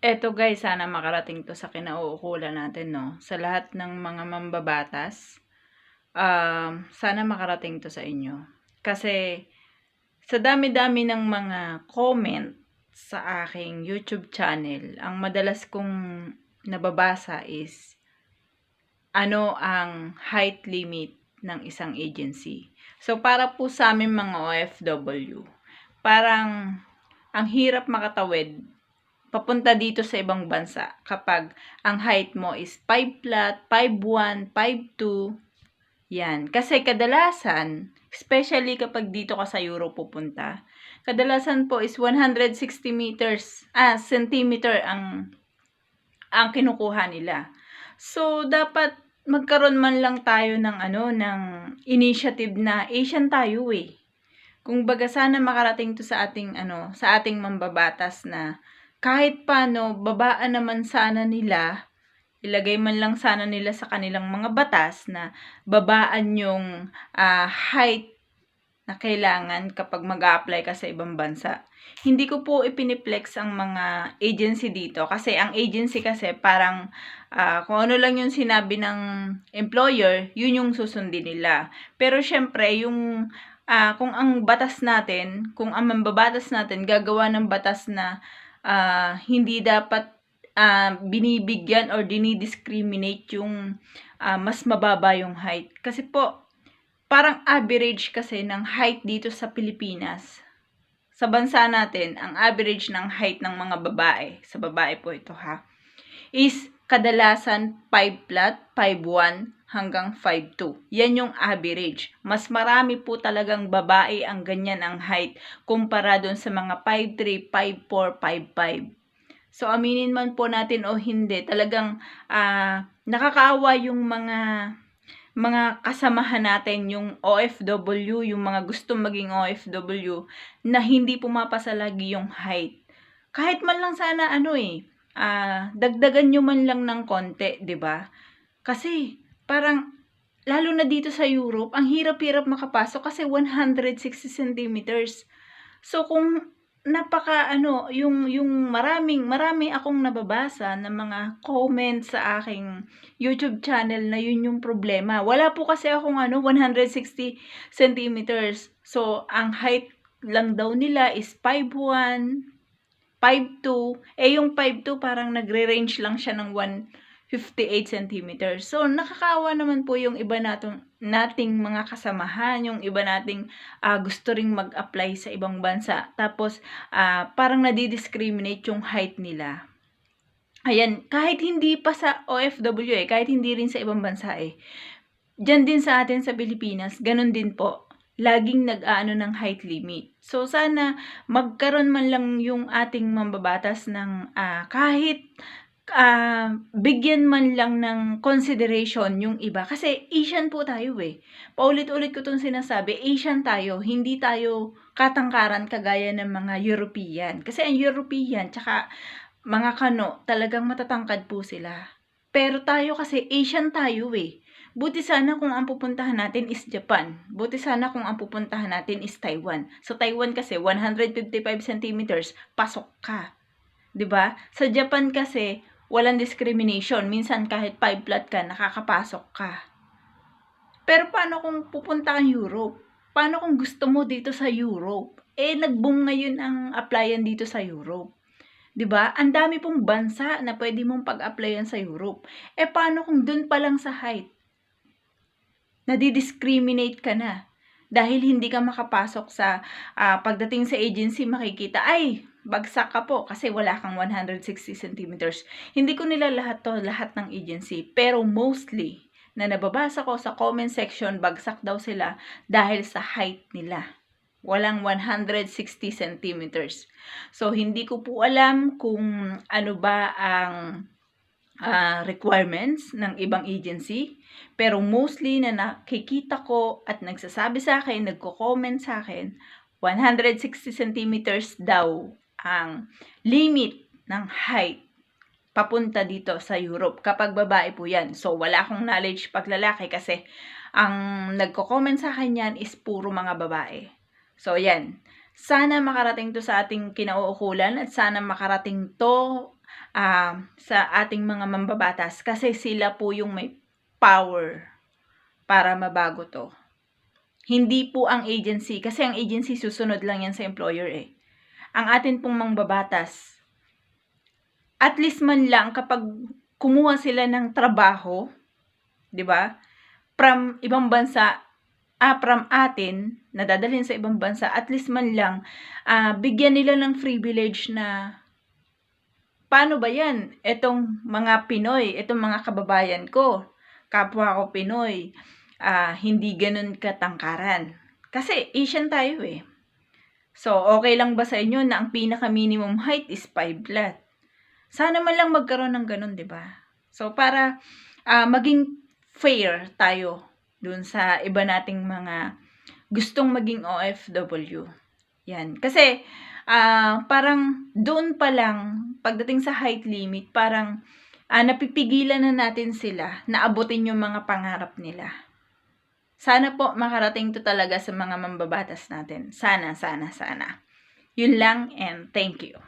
Eto guys, sana makarating to sa kinauukulan natin, no? Sa lahat ng mga mambabatas, um, sana makarating to sa inyo. Kasi, sa dami-dami ng mga comment sa aking YouTube channel, ang madalas kong nababasa is, ano ang height limit ng isang agency. So, para po sa amin mga OFW, parang ang hirap makatawid papunta dito sa ibang bansa kapag ang height mo is 5 flat, 5'1, 5'2. Yan. Kasi kadalasan, especially kapag dito ka sa Europe pupunta, kadalasan po is 160 meters, ah, centimeter ang ang kinukuha nila. So, dapat magkaroon man lang tayo ng ano, ng initiative na Asian tayo eh. Kung baga sana makarating to sa ating ano, sa ating mambabatas na kahit paano, babaan naman sana nila, ilagay man lang sana nila sa kanilang mga batas na babaan yung uh, height na kailangan kapag mag apply ka sa ibang bansa. Hindi ko po ipiniplex ang mga agency dito kasi ang agency kasi parang uh, kung ano lang yung sinabi ng employer, yun yung susundin nila. Pero syempre, yung uh, kung ang batas natin, kung ang mambabatas natin gagawa ng batas na uh, hindi dapat uh, binibigyan or dinidiscriminate yung uh, mas mababa yung height. Kasi po, parang average kasi ng height dito sa Pilipinas. Sa bansa natin, ang average ng height ng mga babae, sa babae po ito ha, is kadalasan 5 flat, 5'1 hanggang 5'2. Yan yung average. Mas marami po talagang babae ang ganyan ang height kumpara doon sa mga 5'3, 5'4, 5'5. So, aminin man po natin o hindi, talagang uh, nakakaawa yung mga mga kasamahan natin, yung OFW, yung mga gustong maging OFW, na hindi pumapasa lagi yung height. Kahit man lang sana ano eh, uh, dagdagan nyo man lang ng konti, ba? Kasi parang lalo na dito sa Europe, ang hirap-hirap makapasok kasi 160 centimeters. So kung napaka ano, yung yung maraming marami akong nababasa ng mga comments sa aking YouTube channel na yun yung problema. Wala po kasi akong ano 160 centimeters. So ang height lang daw nila is 5'1, 5'2. Eh yung 5'2 parang nagre-range lang siya ng 1 58 cm. So, nakakawa naman po yung iba nating, nating mga kasamahan, yung iba nating uh, gusto ring mag-apply sa ibang bansa. Tapos, uh, parang nadidiscriminate yung height nila. Ayan, kahit hindi pa sa OFW eh, kahit hindi rin sa ibang bansa eh. Diyan din sa atin sa Pilipinas, ganun din po. Laging nag-aano ng height limit. So, sana magkaroon man lang yung ating mambabatas ng uh, kahit uh, bigyan man lang ng consideration yung iba. Kasi Asian po tayo eh. Paulit-ulit ko itong sinasabi, Asian tayo, hindi tayo katangkaran kagaya ng mga European. Kasi ang European, tsaka mga kano, talagang matatangkad po sila. Pero tayo kasi Asian tayo eh. Buti sana kung ang pupuntahan natin is Japan. Buti sana kung ang pupuntahan natin is Taiwan. Sa Taiwan kasi 155 centimeters, pasok ka. 'Di ba? Sa Japan kasi walang discrimination. Minsan kahit 5 flat ka, nakakapasok ka. Pero paano kung pupunta kang Europe? Paano kung gusto mo dito sa Europe? Eh, nag-boom ngayon ang applyan dito sa Europe. 'Di ba? Ang dami pong bansa na pwede mong pag-applyan sa Europe. Eh paano kung dun pa lang sa height? Nadi-discriminate ka na. Dahil hindi ka makapasok sa uh, pagdating sa agency makikita, ay, bagsak ka po kasi wala kang 160 centimeters. Hindi ko nila lahat to, lahat ng agency. Pero mostly, na nababasa ko sa comment section, bagsak daw sila dahil sa height nila. Walang 160 centimeters. So, hindi ko po alam kung ano ba ang uh, requirements ng ibang agency. Pero mostly na nakikita ko at nagsasabi sa akin, nagko-comment sa akin, 160 centimeters daw ang limit ng height papunta dito sa Europe kapag babae po yan. So, wala akong knowledge pag lalaki kasi ang nagko-comment sa akin yan is puro mga babae. So, yan. Sana makarating to sa ating kinauukulan at sana makarating to ah, sa ating mga mambabatas kasi sila po yung may power para mabago to. Hindi po ang agency kasi ang agency susunod lang yan sa employer eh. Ang atin pong mambabatas, at least man lang kapag kumuha sila ng trabaho, 'di ba? From ibang bansa, ah, from atin, nadadalhin sa ibang bansa, at least man lang, ah, bigyan nila ng privilege na paano ba yan? Etong mga Pinoy, etong mga kababayan ko, kapwa ko Pinoy, ah, hindi ganun katangkaran. Kasi Asian tayo eh. So, okay lang ba sa inyo na ang pinaka minimum height is 5 flat? Sana man lang magkaroon ng ganun, 'di ba? So, para ah, maging fair tayo dun sa iba nating mga gustong maging OFW. Yan. Kasi, ah, parang doon pa lang, pagdating sa height limit, parang ah, napipigilan na natin sila na abutin yung mga pangarap nila. Sana po makarating to talaga sa mga mambabatas natin. Sana, sana, sana. Yun lang and thank you.